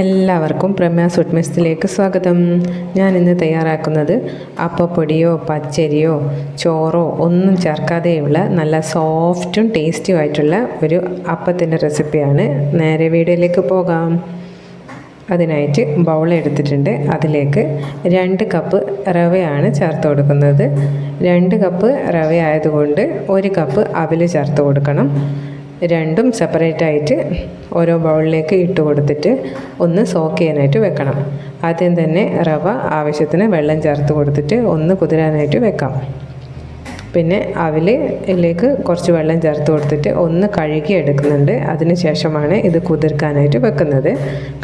എല്ലാവർക്കും പ്രമ്യാസ് ഫുഡ് സ്വാഗതം. ഞാൻ ഇന്ന് തയ്യാറാക്കുന്നത് അപ്പപ്പൊടിയോ പച്ചരിയോ ചോറോ ഒന്നും ചേർക്കാതെയുള്ള നല്ല സോഫ്റ്റും ടേസ്റ്റിയും ആയിട്ടുള്ള ഒരു അപ്പത്തിന്റെ റെസിപ്പിയാണ്. നേരെ വീഡിയോയിലേക്ക് പോകാം. അതിനായിട്ട് ബൗൾ എടുത്തിട്ടുണ്ട്. അതിലേക്ക് രണ്ട് കപ്പ് റവയാണ് ചേർത്ത് കൊടുക്കുന്നത്. രണ്ട് കപ്പ് റവ ആയതുകൊണ്ട് ഒരു കപ്പ് അവിൽ ചേർത്ത് കൊടുക്കണം. രണ്ടും സെപ്പറേറ്റ് ആയിട്ട് ഓരോ ബൗളിലേക്ക് ഇട്ട് കൊടുത്തിട്ട് ഒന്ന് സോക്ക് ചെയ്യാനായിട്ട് വെക്കണം. ആദ്യം തന്നെ റവ ആവശ്യത്തിന് വെള്ളം ചേർത്ത് കൊടുത്തിട്ട് ഒന്ന് കുതിരാനായിട്ട് വെക്കാം. പിന്നെ അവിലേക്ക് കുറച്ച് വെള്ളം ചേർത്ത് കൊടുത്തിട്ട് ഒന്ന് കഴുകി എടുക്കുന്നുണ്ട്. അതിന് ശേഷമാണ് ഇത് കുതിർക്കാനായിട്ട് വെക്കുന്നത്.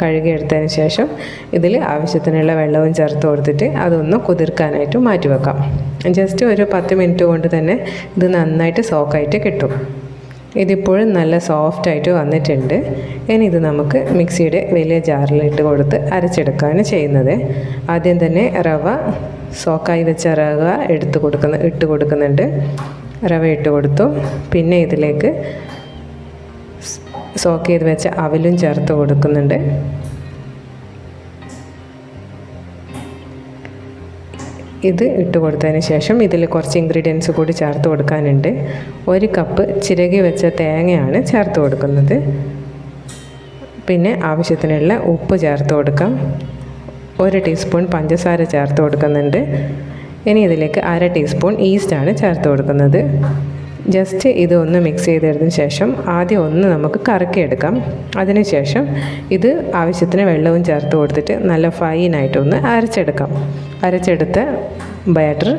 കഴുകി എടുത്തതിന് ശേഷം ഇതിൽ ആവശ്യത്തിനുള്ള വെള്ളവും ചേർത്ത് കൊടുത്തിട്ട് അതൊന്ന് കുതിർക്കാനായിട്ട് മാറ്റി വെക്കാം. ജസ്റ്റ് ഒരു പത്ത് മിനിറ്റ് കൊണ്ട് തന്നെ ഇത് നന്നായിട്ട് സോക്കായിട്ട് കിട്ടും. ഇതിപ്പോഴും നല്ല സോഫ്റ്റായിട്ട് വന്നിട്ടുണ്ട്. ഇനി ഇത് നമുക്ക് മിക്സിയുടെ വലിയ ജാറിലിട്ട് കൊടുത്ത് അരച്ചെടുക്കുകയാണ് ചെയ്യുന്നത്. ആദ്യം തന്നെ റവ സോക്കായി വെച്ച റവ എടുത്ത് കൊടുക്കുന്ന ഇട്ട് കൊടുക്കുന്നുണ്ട്. റവ ഇട്ട് കൊടുത്തു. പിന്നെ ഇതിലേക്ക് സോക്ക് ചെയ്ത് വെച്ച അവലും ചേർത്ത് കൊടുക്കുന്നുണ്ട്. ഇത് ഇട്ട് കൊടുത്തതിന് ശേഷം ഇതിൽ കുറച്ച് ഇൻഗ്രീഡിയൻസ് കൂടി ചേർത്ത് കൊടുക്കാനുണ്ട്. ഒരു കപ്പ് ചിരകി വെച്ച തേങ്ങയാണ് ചേർത്ത് കൊടുക്കുന്നത്. പിന്നെ ആവശ്യത്തിനുള്ള ഉപ്പ് ചേർത്ത് കൊടുക്കാം. ഒരു ടീസ്പൂൺ പഞ്ചസാര ചേർത്ത് കൊടുക്കുന്നുണ്ട്. ഇനി ഇതിലേക്ക് അര ടീസ്പൂൺ ഈസ്റ്റാണ് ചേർത്ത് കൊടുക്കുന്നത്. ജസ്റ്റ് ഇതൊന്ന് മിക്സ് ചെയ്തതിന് ശേഷം ആദ്യം ഒന്ന് നമുക്ക് കറക്കിയെടുക്കാം. അതിനുശേഷം ഇത് ആവശ്യത്തിന് വെള്ളവും ചേർത്ത് കൊടുത്തിട്ട് നല്ല ഫൈനായിട്ടൊന്ന് അരച്ചെടുക്കാം. അരച്ചെടുത്ത് ബാറ്റർ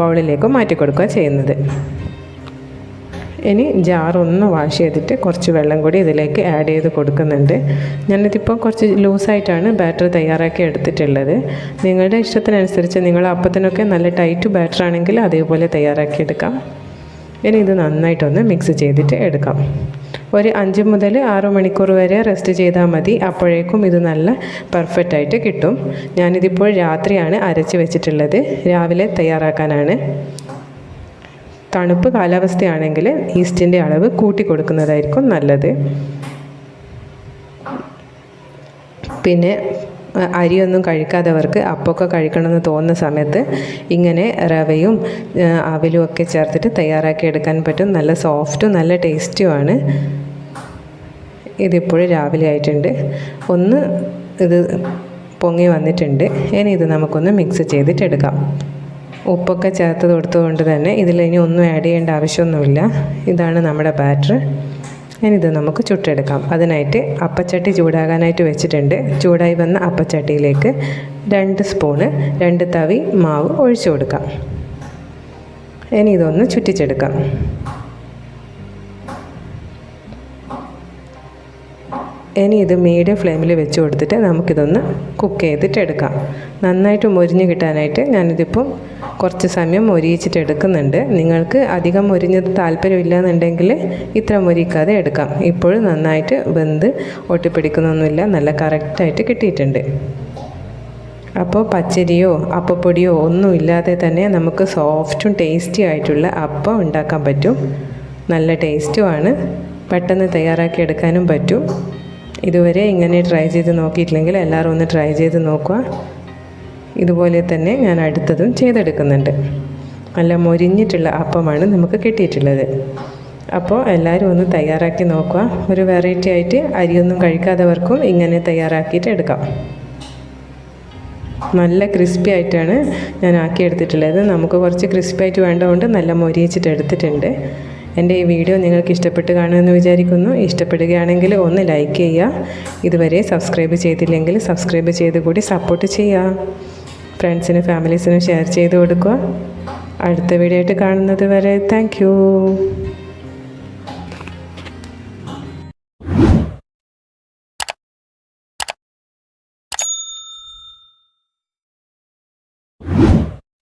ബൗളിലേക്ക് മാറ്റി കൊടുക്കുക ചെയ്യുന്നത്. ഇനി ജാറൊന്ന് വാഷ് ചെയ്തിട്ട് കുറച്ച് വെള്ളം കൂടി ഇതിലേക്ക് ആഡ് ചെയ്ത് കൊടുക്കുന്നുണ്ട്. ഞാനിതിപ്പോൾ കുറച്ച് ലൂസായിട്ടാണ് ബാറ്റർ തയ്യാറാക്കി എടുത്തിട്ടുള്ളത്. നിങ്ങളുടെ ഇഷ്ടത്തിനനുസരിച്ച് നിങ്ങൾ അപ്പത്തിനൊക്കെ നല്ല ടൈറ്റ് ബാറ്റർ ആണെങ്കിൽ അതേപോലെ തയ്യാറാക്കി എടുക്കാം. ഇനി ഇത് നന്നായിട്ടൊന്ന് മിക്സ് ചെയ്തിട്ട് എടുക്കാം. ഒരു അഞ്ച് മുതൽ ആറ് മണിക്കൂർ വരെ റെസ്റ്റ് ചെയ്താൽ മതി. അപ്പോഴേക്കും ഇത് നല്ല പെർഫെക്റ്റ് ആയിട്ട് കിട്ടും. ഞാനിതിപ്പോൾ രാത്രിയാണ് അരച്ച് വെച്ചിട്ടുള്ളത്. രാവിലെ തയ്യാറാക്കാനാണ്. തണുപ്പ് കാലാവസ്ഥയാണെങ്കിൽ ഈസ്റ്റിന്റെ അളവ് കൂട്ടി കൊടുക്കുന്നതായിരിക്കും നല്ലത്. പിന്നെ അരിയൊന്നും കഴിക്കാത്തവർക്ക് അപ്പമൊക്കെ കഴിക്കണമെന്ന് തോന്നുന്ന സമയത്ത് ഇങ്ങനെ റവയും അവലും ഒക്കെ ചേർത്തിട്ട് തയ്യാറാക്കി എടുക്കാൻ പറ്റും. നല്ല സോഫ്റ്റും നല്ല ടേസ്റ്റുമാണ് ഇതിപ്പോഴും രാവിലെ ആയിട്ടുണ്ട്. ഒന്ന് ഇത് പൊങ്ങി വന്നിട്ടുണ്ട്. ഇനി ഇത് നമുക്കൊന്ന് മിക്സ് ചെയ്തിട്ടെടുക്കാം ഉപ്പൊക്കെ ചേർത്ത് കൊടുത്തുകൊണ്ട് തന്നെ ഇതിൽ ഇനി ഒന്നും ആഡ് ചെയ്യേണ്ട ആവശ്യമൊന്നുമില്ല. ഇതാണ് നമ്മുടെ ബാറ്റർ ഇനിയിത് നമുക്ക് ചുട്ടെടുക്കാം. അതിനായിട്ട് അപ്പച്ചട്ടി ചൂടാകാനായിട്ട് വെച്ചിട്ടുണ്ട്. ചൂടായി വന്ന അപ്പച്ചട്ടിയിലേക്ക് രണ്ട് സ്പൂണ് രണ്ട് തവി മാവ് ഒഴിച്ചു കൊടുക്കാം. ഇനി ഇതൊന്ന് ചുറ്റിച്ചെടുക്കാം. ഇനി ഇത് മീഡിയം ഫ്ലെയിമിൽ വെച്ച് കൊടുത്തിട്ട് നമുക്കിതൊന്ന് കുക്ക് ചെയ്തിട്ട് എടുക്കാം. നന്നായിട്ട് മൊരിഞ്ഞ് കിട്ടാനായിട്ട് ഞാനിതിപ്പം കുറച്ച് സമയം മൊരിയിച്ചിട്ട് എടുക്കുന്നുണ്ട്. നിങ്ങൾക്ക് അധികം മൊരിഞ്ഞത് താല്പര്യമില്ല എന്നുണ്ടെങ്കിൽ ഇത്ര മൊരിക്കാതെ എടുക്കാം. ഇപ്പോഴും നന്നായിട്ട് വെന്ത് ഒട്ടിപ്പിടിക്കുന്നൊന്നുമില്ല. നല്ല കറക്റ്റായിട്ട് കിട്ടിയിട്ടുണ്ട്. അപ്പോൾ പച്ചരിയോ അപ്പപ്പൊടിയോ ഒന്നും ഇല്ലാതെ തന്നെ നമുക്ക് സോഫ്റ്റും ടേസ്റ്റി ആയിട്ടുള്ള അപ്പം ഉണ്ടാക്കാൻ പറ്റും. നല്ല ടേസ്റ്റുമാണ് പെട്ടെന്ന് തയ്യാറാക്കി എടുക്കാനും പറ്റും. ഇതുവരെ ഇങ്ങനെ ട്രൈ ചെയ്ത് നോക്കിയിട്ടില്ലെങ്കിൽ എല്ലാവരും ഒന്ന് ട്രൈ ചെയ്ത് നോക്കുക. ഇതുപോലെ തന്നെ ഞാൻ അടുത്തതും ചെയ്തെടുക്കുന്നുണ്ട്. നല്ല മൊരിഞ്ഞിട്ടുള്ള അപ്പമാണ് നമുക്ക് കിട്ടിയിട്ടുള്ളത്. അപ്പോൾ എല്ലാവരും ഒന്ന് തയ്യാറാക്കി നോക്കുക. ഒരു വെറൈറ്റി ആയിട്ട് അരിയൊന്നും കഴിക്കാത്തവർക്കും ഇങ്ങനെ തയ്യാറാക്കിയിട്ട് എടുക്കാം. നല്ല ക്രിസ്പി ആയിട്ടാണ് ഞാൻ ആക്കി എടുത്തിട്ടുള്ളത് നമുക്ക് കുറച്ച് ക്രിസ്പി ആയിട്ട് വേണ്ടതുകൊണ്ട് നല്ല മൊരിയിച്ചിട്ട് എടുത്തിട്ടുണ്ട്. എന്റെ ഈ വീഡിയോ നിങ്ങൾക്ക് ഇഷ്ടപ്പെട്ട് കാണുമെന്ന് വിചാരിക്കുന്നു. ഇഷ്ടപ്പെടുകയാണെങ്കിൽ ഒന്ന് ലൈക്ക് ചെയ്യുക. ഇതുവരെ സബ്സ്ക്രൈബ് ചെയ്തില്ലെങ്കിൽ സബ്സ്ക്രൈബ് ചെയ്ത് കൂടി സപ്പോർട്ട് ചെയ്യുക. ഫ്രണ്ട്സിനും ഫാമിലീസിനും ഷെയർ ചെയ്ത് കൊടുക്കുക. അടുത്ത വീഡിയോ ആയിട്ട് കാണുന്നത് വരെ താങ്ക്